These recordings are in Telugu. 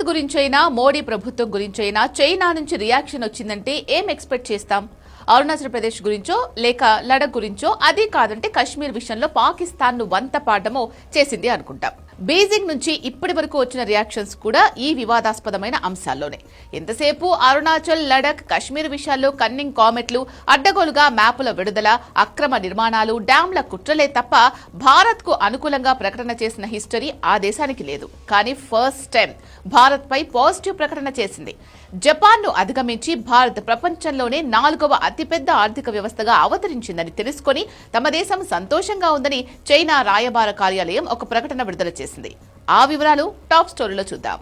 భారత్ గురించైనా మోడీ ప్రభుత్వం గురించైనా చైనా నుంచి రియాక్షన్ వచ్చిందంటే ఏం ఎక్స్పెక్ట్ చేస్తాం? అరుణాచల్ ప్రదేశ్ గురించో లేక లడక్ గురించో అది కాదంటే కశ్మీర్ విషయంలో పాకిస్తాన్ను వంత పాఠమో చేసింది అనుకుంటాం. బీజింగ్ నుంచి ఇప్పటి వరకు వచ్చిన రియాక్షన్స్ కూడా ఈ వివాదాస్పదమైన అంశాల్లోనే. ఎంతసేపు అరుణాచల్ లడక్ కశ్మీర్ విషయాల్లో కన్నింగ్ కామెంట్లు అడ్డగోలుగా మ్యాపుల విడుదల అక్రమ నిర్మాణాలు డ్యాంల కుట్రలే తప్ప భారత్కు అనుకూలంగా ప్రకటన చేసిన హిస్టరీ ఆ దేశానికి లేదు. కానీ ఫస్ట్ టైం భారత్ పై పాజిటివ్ ప్రకటన చేసింది. జపాన్ను అధిగమించి భారత్ ప్రపంచంలోనే నాలుగవ అతిపెద్ద ఆర్థిక వ్యవస్థగా అవతరించిందని తెలుసుకొని తమ దేశం సంతోషంగా ఉందని చైనా రాయబార కార్యాలయం ఒక ప్రకటన విడుదల చేసింది. ఆ వివరాలు టాప్ స్టోరీలో చూద్దాం.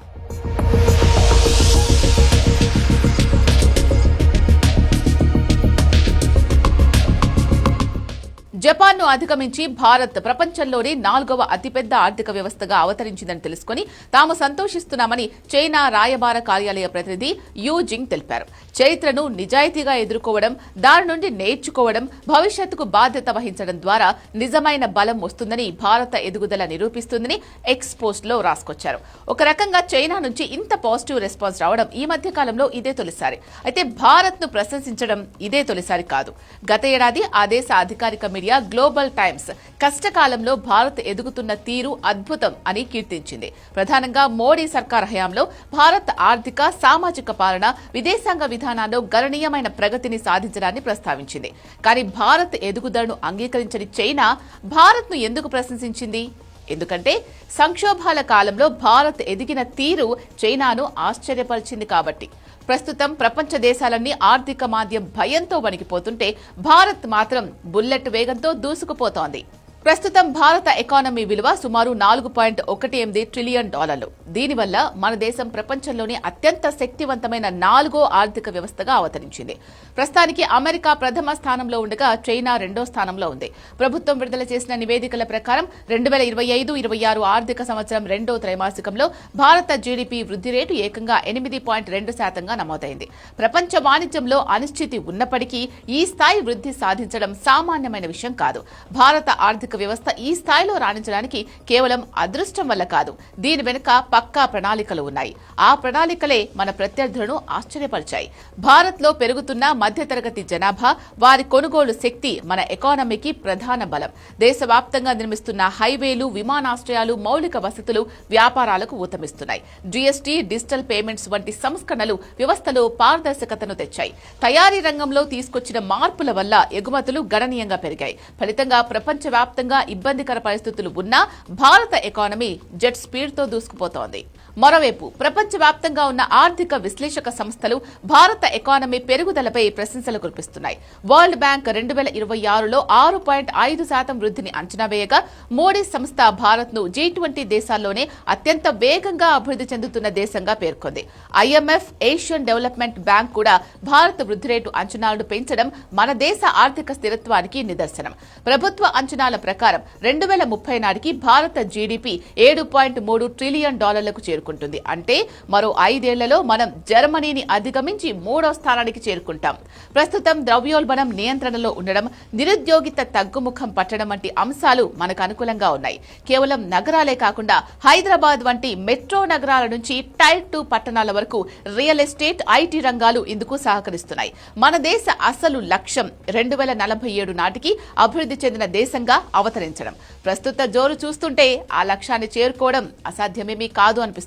జపాన్ను అధిగమించి భారత్ ప్రపంచంలోనే నాలుగవ అతిపెద్ద ఆర్థిక వ్యవస్థగా అవతరించిందని తెలుసుకుని తాము సంతోషిస్తున్నామని చైనా రాయబార కార్యాలయ ప్రతినిధి యూ జింగ్ తెలిపారు. చరిత్రను నిజాయితీగా ఎదుర్కోవడం దాని నుండి నేర్చుకోవడం భవిష్యత్తుకు బాధ్యత వహించడం ద్వారా నిజమైన బలం వస్తుందని భారత ఎదుగుదల నిరూపిస్తుందని ఎక్స్ పోస్ట్లో రాసుకొచ్చారు. ఒక రకంగా చైనా నుంచి ఇంత పాజిటివ్ రెస్పాన్స్ రావడం ఈ మధ్య కాలంలో ఇదే తొలిసారి. అయితే భారత్ను ప్రశంసించడం ఇదే తొలిసారి కాదు. గత ఏడాది ఆ దేశ అధికారిక మీడియా గ్లోబల్ టైమ్స్. కష్టకాలంలో భారత్ ఎదుగుతున్న తీరు అద్భుతం అని కీర్తించింది. ప్రధానంగా మోడీ సర్కార్ హయాంలో భారత్ ఆర్థిక సామాజిక పాలన విదేశాంగ విధానాల్లో గణనీయమైన ప్రగతిని సాధించడాన్ని ప్రస్తావించింది. కానీ భారత్ ఎదుగుదలను అంగీకరించని చైనా భారత్ను ఎందుకు ప్రశంసించింది? ఎందుకంటే సంక్షోభాల కాలంలో భారత్ ఎదిగిన తీరు చైనాను ఆశ్చర్యపరిచింది కాబట్టి. ప్రస్తుతం ప్రపంచ దేశాలన్నీ ఆర్థిక మాంద్యం భయంతో వణికిపోతుంటే భారత్ మాత్రం బుల్లెట్ వేగంతో దూసుకుపోతోంది. ప్రస్తుతం భారత ఎకానమీ విలువ సుమారు నాలుగు పాయింట్ ఒకటి ఎనిమిది ట్రిలియన్ డాలర్లు. దీనివల్ల మన దేశం ప్రపంచంలోనే అత్యంత శక్తివంతమైన నాలుగో ఆర్థిక వ్యవస్థగా అవతరించింది. ప్రస్తుతానికి అమెరికా ప్రథమ స్థానంలో ఉండగా చైనా రెండో స్థానంలో ఉంది. ప్రభుత్వం విడుదల చేసిన నివేదికల ప్రకారం రెండు వేల ఇరవై ఐదు ఇరవై ఆరు ఆర్థిక సంవత్సరం రెండో త్రైమాసికంలో భారత జీడీపీ వృద్ధి రేటు ఏకంగా ఎనిమిది పాయింట్ రెండు శాతంగా నమోదైంది. ప్రపంచ వాణిజ్యంలో అనిశ్చితి ఉన్నప్పటికీ ఈ స్థాయి వృద్ధి సాధించడం సామాన్యమైన విషయం కాదు. భారత ఆర్థిక వ్యవస్థ ఈ స్థాయిలో రాణించడానికి కేవలం అదృష్టం వల్ల కాదు. దీని వెనుక పక్కా ప్రణాళికలు ఉన్నాయి. ఆ ప్రణాళికలే మన ప్రత్యర్థులను ఆశ్చర్యపరిచాయి. భారత్లో పెరుగుతున్న మధ్యతరగతి జనాభా వారి కొనుగోలు శక్తి మన ఎకానమీకి ప్రధాన బలం. దేశవ్యాప్తంగా నిర్మిస్తున్న హైవేలు విమానాశ్రయాలు మౌలిక వసతులు వ్యాపారాలకు ఊతమిస్తున్నాయి. జీఎస్టీ డిజిటల్ పేమెంట్స్ వంటి సంస్కరణలు వ్యవస్థలో పారదర్శకతను తెచ్చాయి. తయారీ రంగంలో తీసుకొచ్చిన మార్పుల వల్ల ఎగుమతులు గణనీయంగా పెరిగాయి. ఫలితంగా ప్రపంచవ్యాప్తంగా ఇబ్బందికర పరిస్థితులు ఉన్నా భారత ఎకానమీ జెట్ స్పీడ్తో దూసుకుపోతోంది. మరోవైపు ప్రపంచవ్యాప్తంగా ఉన్న ఆర్థిక విశ్లేషక సంస్థలు భారత ఎకానమీ పెరుగుదలపై ప్రశంసలు కురిపిస్తున్నాయి. వరల్డ్ బ్యాంక్ రెండు వేల ఇరవై ఆరులో ఆరు పాయింట్ ఐదు శాతం వృద్ధిని అంచనా వేయగా మోడీ సంస్థ భారత్ను జీ ట్వంటీ దేశాల్లోనే అత్యంత వేగంగా అభివృద్ధి చెందుతున్న దేశంగా పేర్కొంది. ఐఎంఎఫ్ ఏషియన్ డెవలప్మెంట్ బ్యాంక్ కూడా భారత వృద్ధి రేటు అంచనాలను పెంచడం మన దేశ ఆర్థిక స్థిరత్వానికి నిదర్శనం. ప్రభుత్వ అంచనాల ప్రకారం రెండు వేల ముప్పై నాటికి భారత జీడీపీ ఏడు పాయింట్ మూడు ట్రిలియన్ డాలర్లకు చేరుకుంటుంది. అంటే మరో ఐదేళ్ళలో మనం జర్మనీని అధిగమించి మూడో స్థానానికి చేరుకుంటాం. ప్రస్తుతం ద్రవ్యోల్బణం నియంత్రణలో ఉండడం నిరుద్యోగిత తగ్గుముఖం పట్టడం వంటి అంశాలు మనకు అనుకూలంగా ఉన్నాయి. కేవలం నగరాలే కాకుండా హైదరాబాద్ వంటి మెట్రో నగరాల నుంచి టైర్ టూ పట్టణాల వరకు రియల్ ఎస్టేట్ ఐటీ రంగాలు ఇందుకు సహకరిస్తున్నాయి. మన దేశ అసలు లక్ష్యం రెండు వేల నలభై ఏడు నాటికి అభివృద్ధి చెందిన దేశంగా అవతరించడం. ప్రస్తుత జోరు చూస్తుంటే ఆ లక్ష్యాన్ని చేరుకోవడం అసాధ్యమేమీ కాదు అనిపిస్తుంది.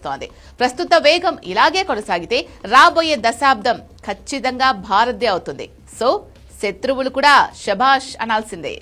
ప్రస్తుత వేగం ఇలాగే కొనసాగితే రాబోయే దశాబ్దం ఖచ్చితంగా భారత్దే అవుతుంది. సో శత్రువులు కూడా శభాష్ అనాల్సిందే.